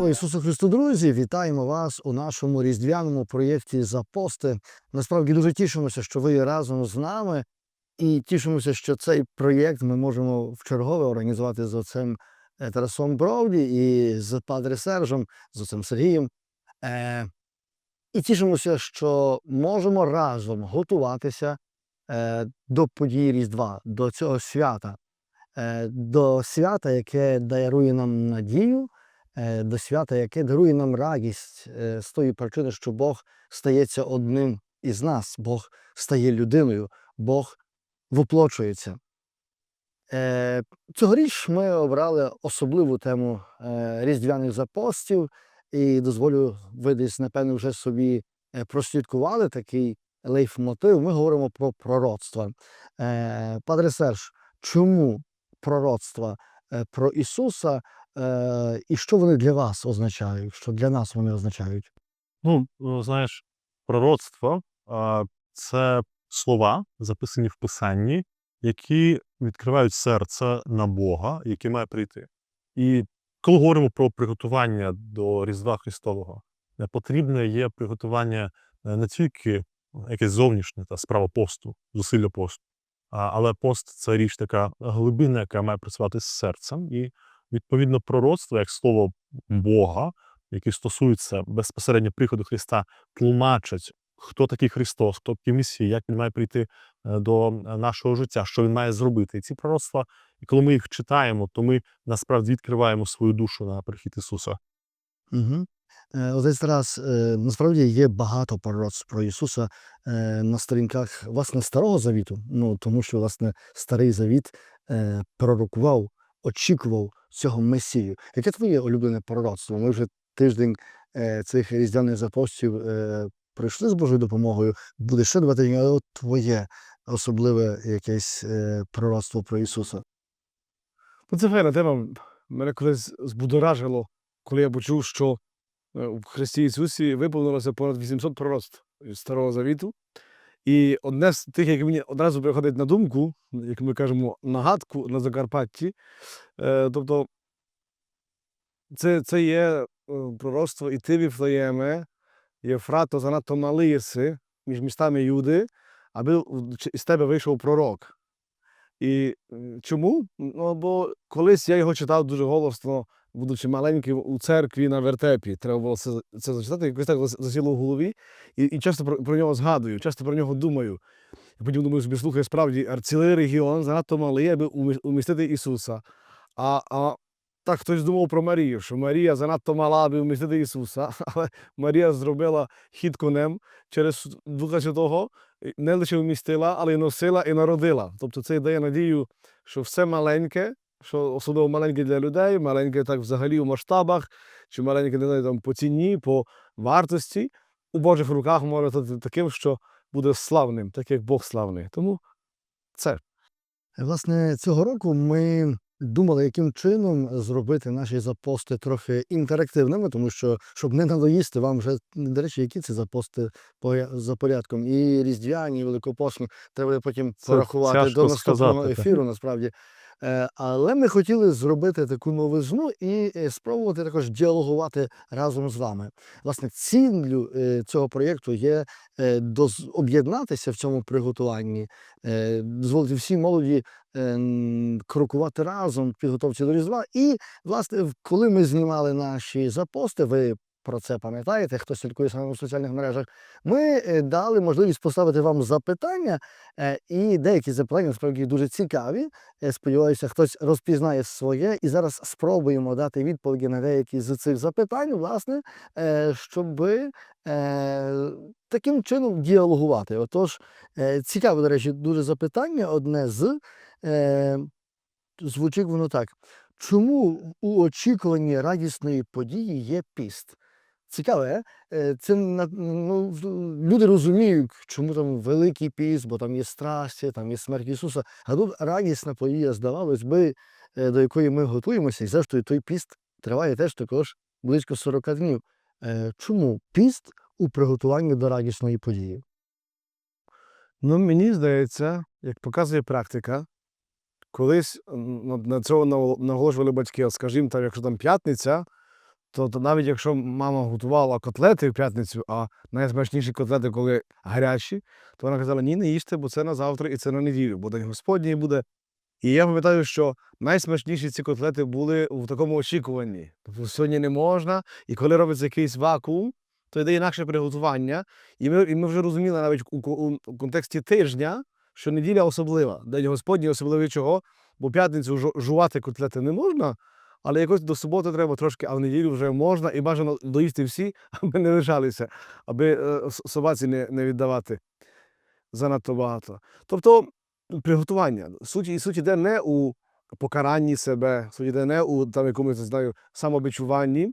Слава Ісусу Христу, друзі! Вітаємо вас у нашому різдвяному проєкті Запости. Насправді дуже тішимося, що ви разом з нами, і тішимося, що цей проєкт ми можемо вчергове організувати з отцем е, Тарасом Бровді і з Падре Сержем, з отцем Сергієм. Е, і тішимося, що можемо разом готуватися е, до події Різдва, до цього свята, е, до свята, яке дарує нам надію, до свята, яке дарує нам радість е, з тої причини, що Бог стається одним із нас, Бог стає людиною, Бог воплочується. Е, Цьогоріч ми обрали особливу тему е, різдвяних запостів, і дозволю, ви десь, напевно, вже собі е, прослідкували такий лейфмотив. Ми говоримо про пророцтва. Е, Падре Серж, чому пророцтва е, про Ісуса е, і що вони для вас означають? Що для нас вони означають? Ну, ну, знаєш, пророцтво це слова, записані в Писанні, які відкривають серце на Бога, який має прийти. І коли говоримо про приготування до Різдва Христового, е, потрібне є приготування е, не тільки якесь зовнішнє та справа посту, зусилля посту, але пост це річ така глибина, яка має працювати з серцем. І відповідно пророцтво, як слово Бога, які стосуються безпосередньо приходу Христа, тлумачать, хто такий Христос, хто такий Месій, як він має прийти е, до е, нашого життя, що він має зробити. І ці пророцтва, і коли ми їх читаємо, то ми насправді відкриваємо свою душу на прихід Ісуса. Угу. Отець Тарас, е, насправді є багато пророцтв про Ісуса е, на сторінках власне Старого Завіту, ну тому що власне Старий Завіт е, пророкував, очікував цього Месію. Яке твоє улюблене пророцтво? Ми вже тиждень е, цих різдвяних запостів е, пройшли з Божою допомогою. Буде ще два тижні, але от твоє особливе якесь е, пророцтво про Ісуса. Ну, це файна тема. Мене колись збудоражило, коли я почув, що в Христі Ісусі виповнилося понад 800 пророцтв Старого Завіту. І одне з тих, яке мені одразу приходить на думку, як ми кажемо, нагадку на Закарпатті. Е, тобто, це, це є е, пророцтво і ти, Віфлеєме, Єфрато, занадто малий єси між містами Юди, аби із тебе вийшов пророк. І чому? Ну, бо колись я його читав дуже голосно, будучи маленьким у церкві на вертепі. Треба було це, це зачитати, якось так засіло в голові. І, і часто про, про нього згадую, часто про нього думаю. І потім думаю собі, слухай, справді, цілий регіон занадто малий, аби умістити Ісуса. А, а так хтось думав про Марію, що Марія занадто мала, аби вмістити Ісуса, але Марія зробила хід конем через Духа Святого, не лише вмістила, але й носила і народила. Тобто це дає надію, що все маленьке, що особливо маленьке для людей, маленьке так взагалі у масштабах, чи маленьке не знаю, там, по ціні, по вартості, у Божих руках може бути таким, що буде славним, так як Бог славний. Тому це. Власне, цього року ми думали, яким чином зробити наші запости трохи інтерактивними, тому що, щоб не надоїсти вам вже, до речі, які це запости поря- за порядком. І різдвяні, і великопосні, треба буде потім Це порахувати до наступного сказати, ефіру, насправді. Е, Але ми хотіли зробити таку новизну і е, спробувати також діалогувати разом з вами. Власне, ціллю е, цього проєкту є об'єднатися в цьому приготуванні, дозволити всій молоді крокувати разом в підготовці до Різдва. І, власне, коли ми знімали наші запости, ви про це пам'ятаєте, хто слідкує саме у соціальних мережах, ми е, дали можливість поставити вам запитання, е, і деякі запитання насправді дуже цікаві. Е, Сподіваюся, хтось розпізнає своє, і зараз спробуємо дати відповіді на деякі з цих запитань, власне, щоб таким чином діалогувати. Отож, цікаве, до речі, дуже запитання. Одне з звучить воно так: чому у очікуванні радісної події є піст? Цікаве, е? це ну, люди розуміють, чому там великий піст, бо там є страсті, там є смерть Ісуса. А тут радісна подія, здавалось би, е, до якої ми готуємося, і зрештою той піст триває теж також близько 40 днів. Е, Чому піст у приготуванні до радісної події? Ну, мені здається, як показує практика, колись на- цього наголошували батьки, скажімо, там, якщо там п'ятниця, то, то навіть якщо мама готувала котлети в п'ятницю, а найсмачніші котлети, коли гарячі, то вона казала: ні, не їжте, бо це на завтра і це на неділю, бо день Господній буде. І я пам'ятаю, що найсмачніші ці котлети були в такому очікуванні. Тобто сьогодні не можна, і коли робиться якийсь вакуум, то йде інакше приготування. І ми, і ми вже розуміли навіть у, у, у контексті тижня, що неділя особлива, день Господній особливий чого, бо п'ятницю жувати котлети не можна, але якось до суботи треба трошки, а в неділю вже можна і бажано доїсти всі, аби не лишалися, аби е, собаці не, не віддавати занадто багато. Тобто приготування. Суть, і суть іде не у покаранні себе, суть іде не у там, якомусь, знаю, самобичуванні,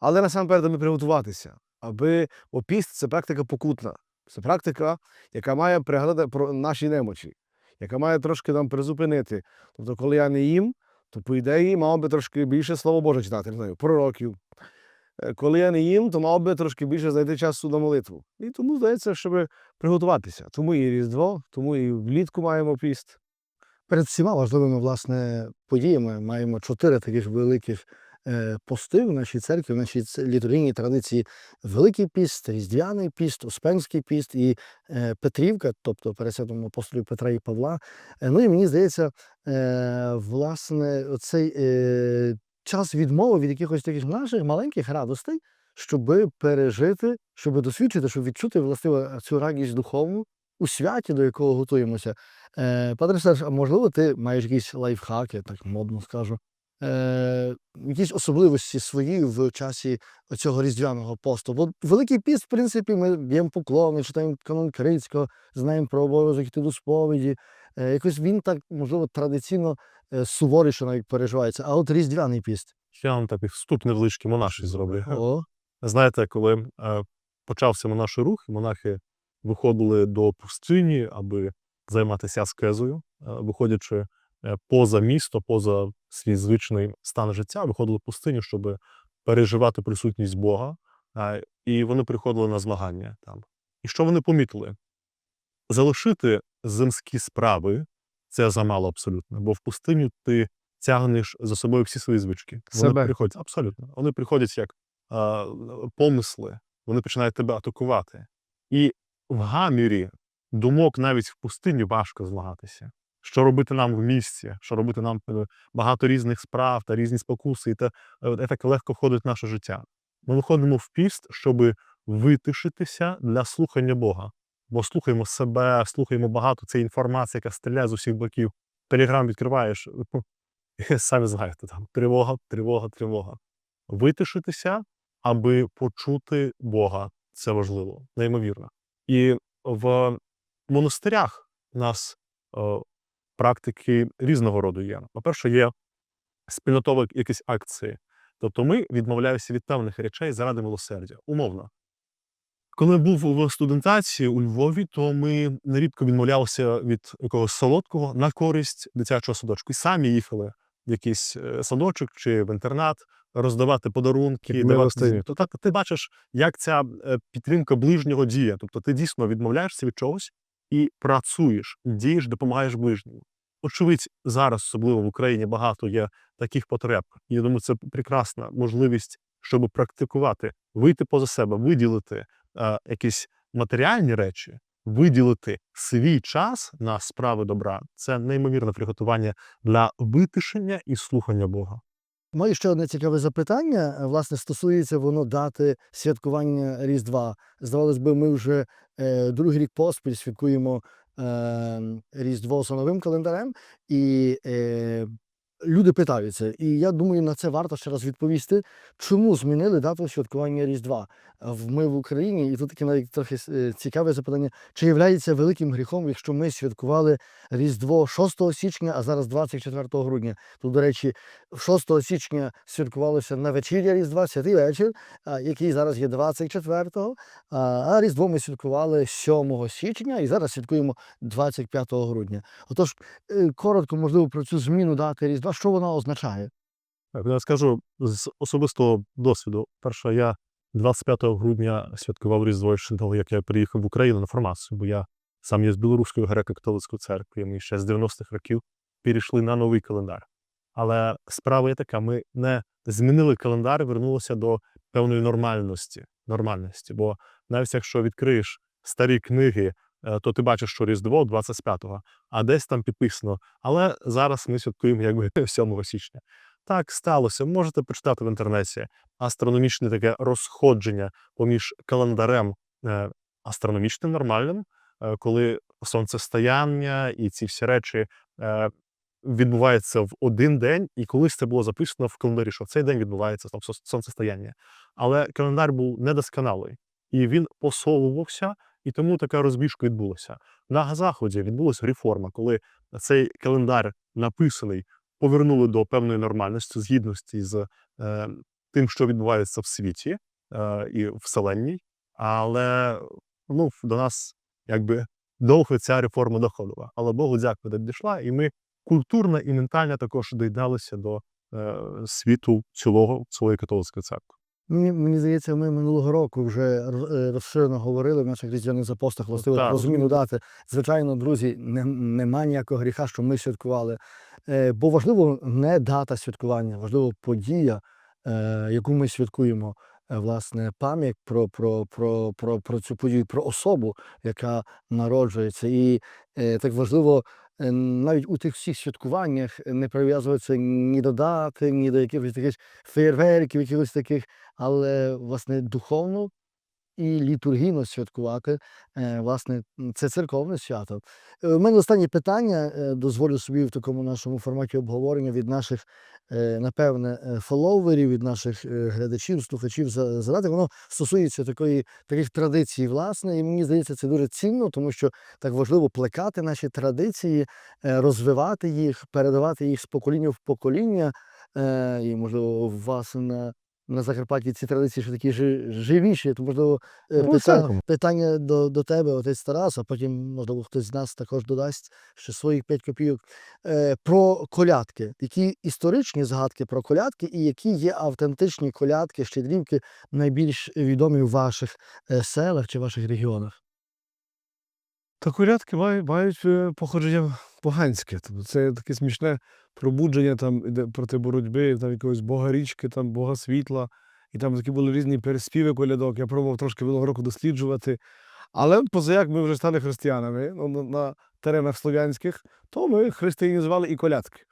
але насамперед аби приготуватися. Аби бо піст це практика покутна. Це практика, яка має пригадати про наші немочі, яка має трошки нам призупинити. Тобто, коли я не їм, то по ідеї мав би трошки більше Слово Боже читати, не знаю, пророків. Е, Коли я не їм, то мав би трошки більше знайти часу на молитву. І тому здається, щоб приготуватися. Тому і Різдво, тому і влітку маємо піст. Перед всіма важливими власне подіями маємо чотири таких великих пости в нашій церкві, в нашій літургійній традиції Великий піст, Різдвяний піст, Успенський піст і е, Петрівка, тобто перед святом апостолів Петра і Павла. Е, ну і мені здається, е, власне, оцей е, час відмови від якихось таких наших маленьких радостей, щоб пережити, щоб досвідчити, щоб відчути власне цю радість духовну у святі, до якого готуємося. Е, Пане Серж, а можливо, ти маєш якісь лайфхаки, так модно скажу, е, якісь особливості свої в часі цього різдвяного посту? Бо Великий піст, в принципі, ми б'ємо поклони, читаємо канон Крицького, знаємо про обов'язок йти до сповіді. Е, якось він так, можливо, традиційно е, суворіше навіть переживається. А от різдвяний піст. Я вам такий вступ невеличкий монаший зроблю. О, Знаєте, коли е, почався монаший рух, монахи виходили до пустині, аби займатися аскезою, е, виходячи поза місто, поза свій звичний стан життя, виходили в пустиню, щоб переживати присутність Бога. І вони приходили на змагання там. І що вони помітили? Залишити земські справи це замало абсолютно, бо в пустиню ти тягнеш за собою всі свої звички. Вони Себе. приходять абсолютно. Вони приходять як а, помисли, вони починають тебе атакувати. І в гамірі думок навіть в пустині важко змагатися. Що робити нам в місті, що робити нам е, багато різних справ та різні спокуси, і те, е, так легко входить в наше життя. Ми виходимо в піст, щоб витишитися для слухання Бога. Бо слухаємо себе, слухаємо багато цієї інформації, яка стріляє з усіх боків. Телеграм відкриваєш, і самі знаєте, там тривога, тривога, тривога. Витишитися, аби почути Бога. Це важливо, неймовірно. І в монастирях нас е, практики різного роду є. По-перше, є спільнотові якісь акції. Тобто ми відмовляємося від певних речей заради милосердя. Умовно. Коли був в студентації у Львові, то ми нерідко відмовлялися від якогось солодкого на користь дитячого садочку. І самі їхали в якийсь е, садочок чи в інтернат роздавати подарунки. Як давати. То так ти бачиш, як ця е, підтримка ближнього діє. Тобто ти дійсно відмовляєшся від чогось і працюєш, дієш, допомагаєш ближньому. Очевидь, зараз, особливо в Україні, багато є таких потреб. Я думаю, це прекрасна можливість, щоб практикувати, вийти поза себе, виділити е, якісь матеріальні речі, виділити свій час на справи добра. Це неймовірне приготування для витишення і слухання Бога. Моє ще одне цікаве запитання. е, Власне, стосується воно дати святкування Різдва. Здавалось би, ми вже е, другий рік поспіль святкуємо Різдво за новим календарем, і е, люди питаються. І я думаю, на це варто ще раз відповісти, чому змінили дату святкування Різдва. В- Ми в Україні, і тут таке навіть трохи е, цікаве запитання: чи являється великим гріхом, якщо ми святкували Різдво 6 січня, а зараз 24 грудня? Тут, до речі, 6 січня святкувалося на вечір'я Різдва, святий вечір, який зараз є 24-го, а, Різдво ми святкували 7 січня і зараз святкуємо 25 грудня. Отож, е, коротко, можливо, про цю зміну дати Різдва, що вона означає? Я скажу з особистого досвіду. Перше, я 25 грудня святкував Різдво ще того, як я приїхав в Україну на формацію, бо я сам є з Білоруської греко-католицької церкви. Ми ще з 90-х років перейшли на новий календар. Але справа є така: ми не змінили календар, вернулися до певної нормальності. нормальності. Бо навіть якщо відкриєш старі книги, е, то ти бачиш, що Різдво 25-го, а десь там підписано. Але зараз ми святкуємо якби 7 січня. Так сталося. Можете почитати в інтернеті астрономічне таке розходження поміж календарем е, астрономічним нормальним, е, коли сонцестояння і ці всі речі відбуваються в один день, і колись це було записано в календарі, що в цей день відбувається там сонцестояння. Але календар був недосконалий, і він посовувався, і тому така розбіжка відбулася. На заході відбулася реформа, коли цей календар написаний, повернули до певної нормальності, згідності з е, тим, що відбувається в світі е, і вселенній. Але ну, до нас якби довго ця реформа доходила. Але Богу дякую, дійшла, і ми культурно і ментально також доєдналися до е, світу цілого цілої католицької церкви. Мені, мені здається, ми минулого року вже е, розширено говорили в наших різдвяних запостах, властиво про зміну дати. Звичайно, друзі, не, нема ніякого гріха, що ми святкували. Е, бо важливо не дата святкування, важливо подія, е, яку ми святкуємо. Е, Власне, пам'ять про, про, про, про, про цю подію, про особу, яка народжується. І е, так важливо е, навіть у тих всіх святкуваннях не прив'язуватися ні до дати, ні до якихось таких феєрверків, якихось таких, але власне духовно і літургійно святкувати. е, Власне, це церковне свято. Е, У мене останнє питання, е, дозволю собі в такому нашому форматі обговорення від наших, е, напевне, е, фоловерів, від наших е, глядачів, слухачів задати. Воно стосується такої таких традицій, власне, і мені здається, це дуже цінно, тому що так важливо плекати наші традиції, е, розвивати їх, передавати їх з покоління в покоління. Е, І, можливо, у вас на, на Закарпатті ці традиції ще такі живіші, то, можливо, е, Ну, питання, питання до, до тебе, отець Тарас, а потім, можливо, хтось з нас також додасть ще своїх 5 копійок. Е, Про колядки. Які історичні згадки про колядки і які є автентичні колядки, щедрівки, найбільш відомі в ваших е, селах чи ваших регіонах? Та колядки мають, мають е, походження поганське. Тобто це таке смішне пробудження там проти боротьби, там якогось бога річки, там бога світла. І там такі були різні переспіви колядок. Я пробував трошки минулого року досліджувати. Але позаяк ми вже стали християнами ну, на теренах слов'янських, то ми християнізували і колядки.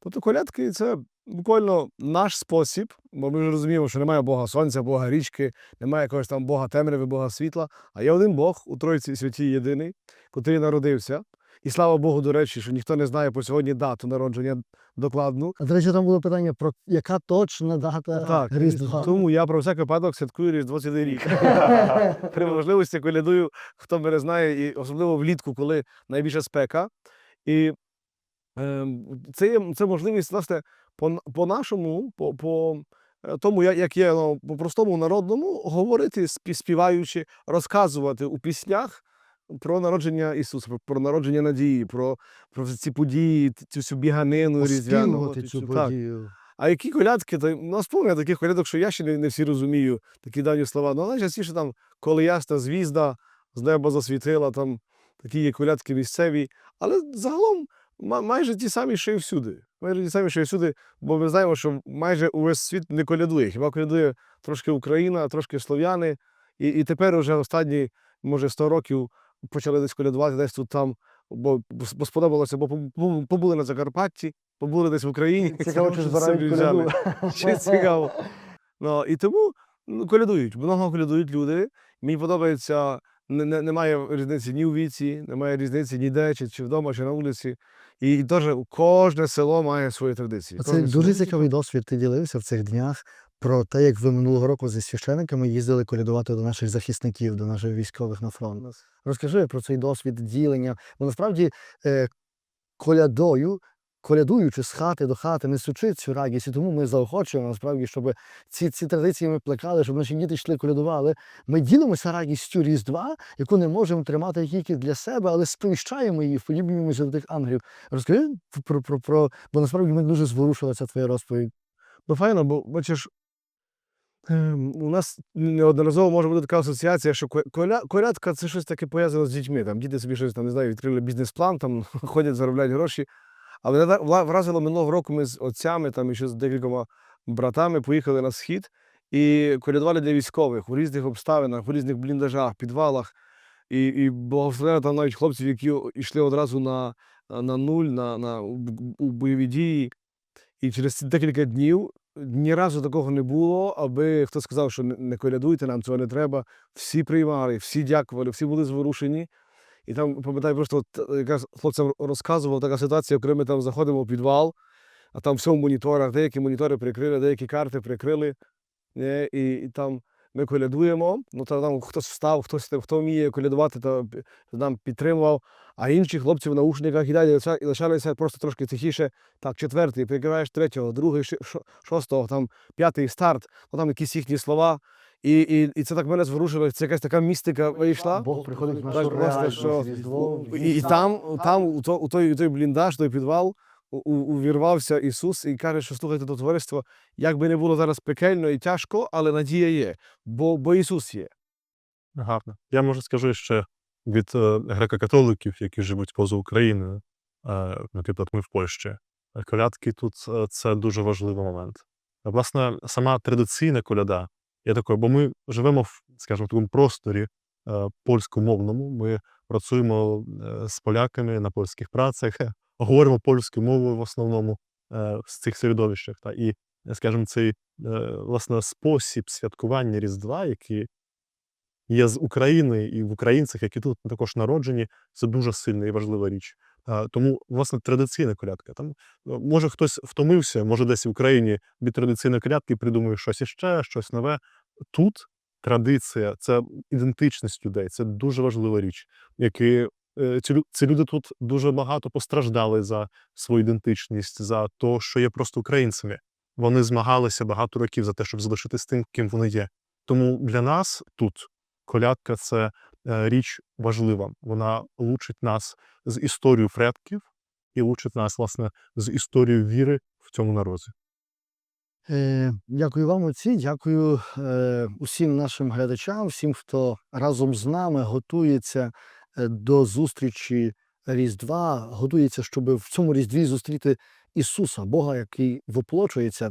Тобто колядки це буквально наш спосіб, бо ми вже розуміємо, що немає Бога сонця, Бога річки, немає якогось там Бога темряви, Бога світла, а є один Бог у Тройці святій єдиний, котрий народився. І слава Богу, до речі, що ніхто не знає по сьогодні дату народження докладну. А до речі, там було питання про яка точна дата Так, Різдва. тому я про всяк випадок святкую Різдво цілий рік. При можливості колядую, хто мене знає, і особливо влітку, коли найбільша спека. І ем, це є це можливість, власне, по, по-нашому, по, по е, тому, як є ну, по простому народному, говорити, співаючи, розказувати у піснях про народження Ісуса, про, про народження надії, про, про ці події, цю всю біганину різдвяну. Цю так. подію. А які колядки, то у нас повно таких колядок, що я ще не, не всі розумію, такі давні слова. Ну, найчастіше там, коли ясна звізда з неба засвітила, там такі є колядки місцеві. Але загалом ма- майже ті самі, що і всюди. Ті самі, що і всюди, бо ми знаємо, що майже увесь світ не колядує. Хіба колядує трошки Україна, трошки слов'яни. І, і тепер уже останні, може, 100 років почали десь колядувати, десь тут там, бо, бо сподобалося, бо побули на Закарпатті, побули десь в Україні. Цікаво, чи збирають коляду. Ще цікаво. Ну, і тому ну, колядують, много колядують люди. Мені подобається, немає різниці ні у віці, немає різниці ніде, чи, чи вдома, чи на вулиці. І теж кожне село має свої традиції. Це Кожне дуже село- цікавий досвід. Ти ділився в цих днях про те, як ви минулого року зі священиками їздили колядувати до наших захисників, до наших військових на фронт. Розкажи про цей досвід ділення. Бо насправді е, колядою, колядуючи з хати до хати, несучи цю радість, і тому ми заохочуємо насправді, щоб ці, ці традиції ми плекали, щоб наші діти йшли колядували. Ми ділимося радістю Різдва, яку не можемо тримати тільки для себе, але сповіщаємо її, вподібнюємося до тих ангелів. Розкажи про, про, про, бо насправді мене дуже зворушила ця твоя розповідь. Ну, файно, бо бачиш, ем, у нас неодноразово може бути така асоціація, що колядка це щось таке пов'язане з дітьми. Там діти собі щось там, не знаю, відкрили бізнес-план, там ходять, заробляють гроші. Але вразило минулого року ми з отцями, там і ще з декількома братами поїхали на схід і колядували для військових у різних обставинах, у різних бліндажах, підвалах. І, і благословили там навіть хлопців, які йшли одразу на, на нуль, на, на, у, бойові дії. І через декілька днів ні разу такого не було, аби хто сказав, що не колядуйте, нам цього не треба. Всі приймали, всі дякували, всі були зворушені. І там, пам'ятаю, просто от, е, якраз хлопцям розказував така ситуація, коли ми там заходимо в підвал, а там все в моніторах, деякі монітори прикрили, деякі карти прикрили. е, І, і там ми колядуємо. Ну, та там хтось встав, хтось хто вміє колядувати, то нам підтримував. А інші хлопці в наушниках і далі і лишалися просто трошки тихіше. Так, четвертий, прикриваєш третього, другий, шостого, там п'ятий старт, ну там якісь їхні слова. І, і, і це так мене зворушило. Це якась така містика вийшла. Бог приходить в нашу реальність, що Різдво, і, і там, там у, то, у, той, у той бліндаж, той підвал, у- у- увірвався Ісус і каже, що слухайте до товариства, як би не було зараз пекельно і тяжко, але надія є, бо, бо Ісус є. Гарно. Я може скажу ще від е, греко-католиків, які живуть поза Україною, е, наприклад, ми в Польщі. Колядки тут е, це дуже важливий момент. Власне, сама традиційна коляда є такою, бо ми живемо в, скажімо, в такому просторі е, польськомовному. Ми працюємо е, з поляками на польських працях, говоримо польською мовою в основному е, в цих середовищах. Та, і, скажімо, цей власне спосіб святкування Різдва, який є з України і в українцях, які тут також народжені, це дуже сильна і важлива річ. Тому, власне, традиційна колядка. Там, е, може, хтось втомився, може, десь в Україні від традиційної колядки придумує щось іще, щось нове. Тут традиція, це ідентичність людей, це дуже важлива річ. Які, е, ці, ці люди тут дуже багато постраждали за свою ідентичність, за те, що є просто українцями. Вони змагалися багато років за те, щоб залишитися тим, ким вони є. Тому для нас тут колядка це річ важлива. Вона лучить нас з історією предків і лучить нас, власне, з історією віри в цьому народі. Е, Дякую вам, отці. Дякую е, усім нашим глядачам, всім, хто разом з нами готується е, до зустрічі Різдва, готується, щоб в цьому Різдві зустріти Ісуса, Бога, який воплочується.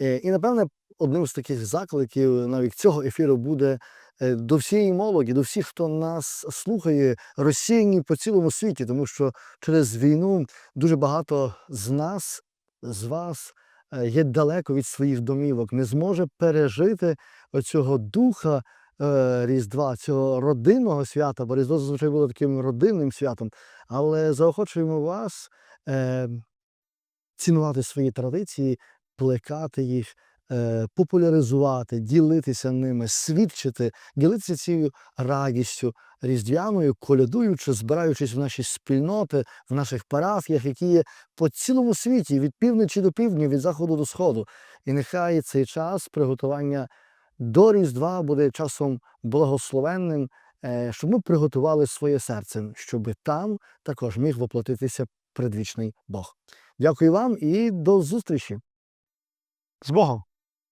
Е, І, напевне, одним з таких закликів навіть цього ефіру буде до всієї молоді, до всіх, хто нас слухає, розсіяні по цілому світі, тому що через війну дуже багато з нас, з вас е, є далеко від своїх домівок, не зможе пережити оцього духа е, Різдва, цього родинного свята, бо Різдво зазвичай було таким родинним святом. Але заохочуємо вас е, цінувати свої традиції, плекати їх, е, популяризувати, ділитися ними, свідчити, ділитися цією радістю різдвяною, колядуючи, збираючись в наші спільноти, в наших парафіях, які є по цілому світі, від півночі до півдня, від заходу до сходу. І нехай цей час приготування до Різдва буде часом благословенним, е, щоб ми приготували своє серце, щоб там також міг воплотитися предвічний Бог. Дякую вам і до зустрічі! З Богом!